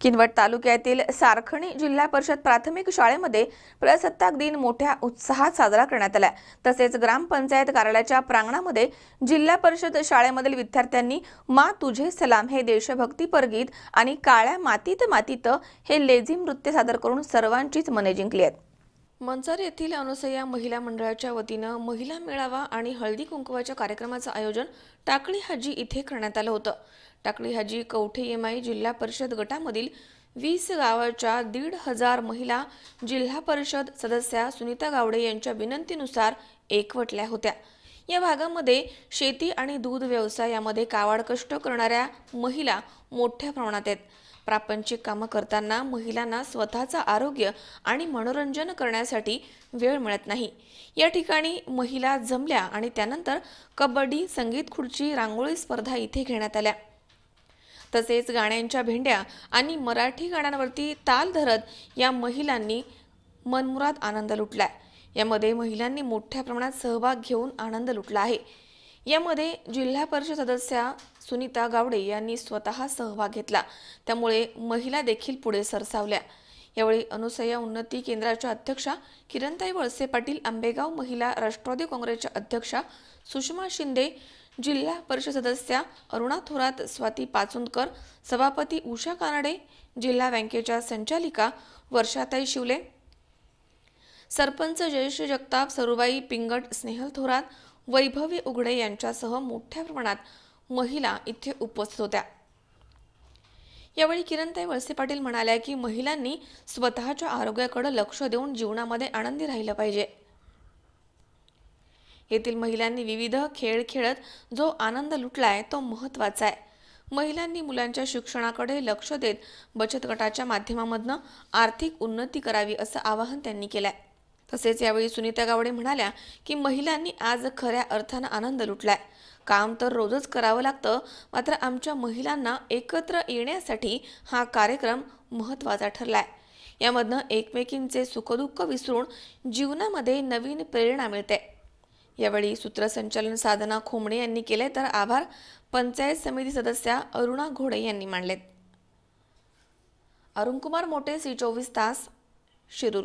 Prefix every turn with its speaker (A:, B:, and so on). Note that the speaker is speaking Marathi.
A: किनवट तालुक्यातील सारखणी जिल्हा परिषद प्राथमिक शाळेमध्ये प्रजासत्ताक दिन मोठ्या उत्साहात साजरा करण्यात आला. तसेच ग्रामपंचायत कार्यालयाच्या प्रांगणामध्ये जिल्हा परिषद शाळेमधील विद्यार्थ्यांनी मा तुझे सलाम हे देशभक्तीपर गीत आणि काळ्या मातीत मातीत हे लेझिम नृत्य सादर करून सर्वांचीच मने जिंकली आहेत. मंचर येथील अनुसया महिला मंडळाच्या वतीनं महिला मेळावा आणि हळदी कुंकवाच्या कार्यक्रमाचं आयोजन टाकळी हाजी इथे करण्यात आलं होतं. टाकळी हाजी कवठे एमआय जिल्हा परिषद गटामधील वीस गावाच्या दीड हजार महिला जिल्हा परिषद सदस्या सुनीता गावडे यांच्या विनंतीनुसार एकवटल्या होत्या. या भागामध्ये शेती आणि दूध व्यवसाय यामध्ये कावाड कष्ट करणाऱ्या महिला मोठ्या प्रमाणात आहेत. प्रापंचिक कामं करताना महिलांना स्वतःचं आरोग्य आणि मनोरंजन करण्यासाठी वेळ मिळत नाही. या ठिकाणी महिला जमल्या आणि त्यानंतर कबड्डी संगीत खुर्ची रांगोळी स्पर्धा इथे घेण्यात आल्या. तसेच गाण्यांच्या भेंड्या आणि मराठी गाण्यांवरती ताल धरत या महिलांनी मनमुराद आनंद लुटला. यामध्ये महिलांनी मोठ्या प्रमाणात सहभाग घेऊन आनंद लुटला आहे. यामध्ये जिल्हा परिषद सदस्या सुनीता गावडे यांनी स्वतः सहभाग घेतला. त्यामुळे महिला देखील पुढे सरसावल्या. यावेळी अनुसया उन्नती केंद्राच्या अध्यक्षा किरणताई वळसे पाटील आंबेगाव महिला राष्ट्रवादी काँग्रेसच्या अध्यक्षा सुषमा शिंदे जिल्हा परिषद सदस्या अरुणा थोरात स्वाती पाचुंदकर सभापती उषा कानडे जिल्हा बँकेच्या संचालिका वर्षाताई शिवले सरपंच जयश्री जगताप सरुबाई पिंगट स्नेहल थोरात वैभवी उघडे यांच्यासह मोठ्या प्रमाणात महिला इथे उपस्थित होत्या. यावेळी किरणताई वळसे पाटील म्हणाल्या की महिलांनी स्वतःच्या आरोग्याकडे लक्ष देऊन जीवनामध्ये आनंदी राहिलं पाहिजे. येथील महिलांनी विविध खेळ खेळत जो आनंद लुटलाय तो महत्त्वाचा आहे. महिलांनी मुलांच्या शिक्षणाकडे लक्ष देत बचत गटाच्या माध्यमामधनं आर्थिक उन्नती करावी असं आवाहन त्यांनी केलं आहे तसेच यावेळी सुनीता गावडे म्हणाल्या की महिलांनी आज खऱ्या अर्थानं आनंद लुटलाय. काम तर रोजच करावं लागतं मात्र आमच्या महिलांना एकत्र येण्यासाठी हा कार्यक्रम महत्त्वाचा ठरलाय. यामधनं एकमेकींचे सुखदुःख विसरून जीवनामध्ये नवीन प्रेरणा मिळते. यावेळी सूत्रसंचालन साधना खोमणे यांनी केले तर आभार पंचायत समिती सदस्या अरुणा घोडे यांनी मांडलेत. अरुणकुमार मोटे सी चोवीस तास शिरूर.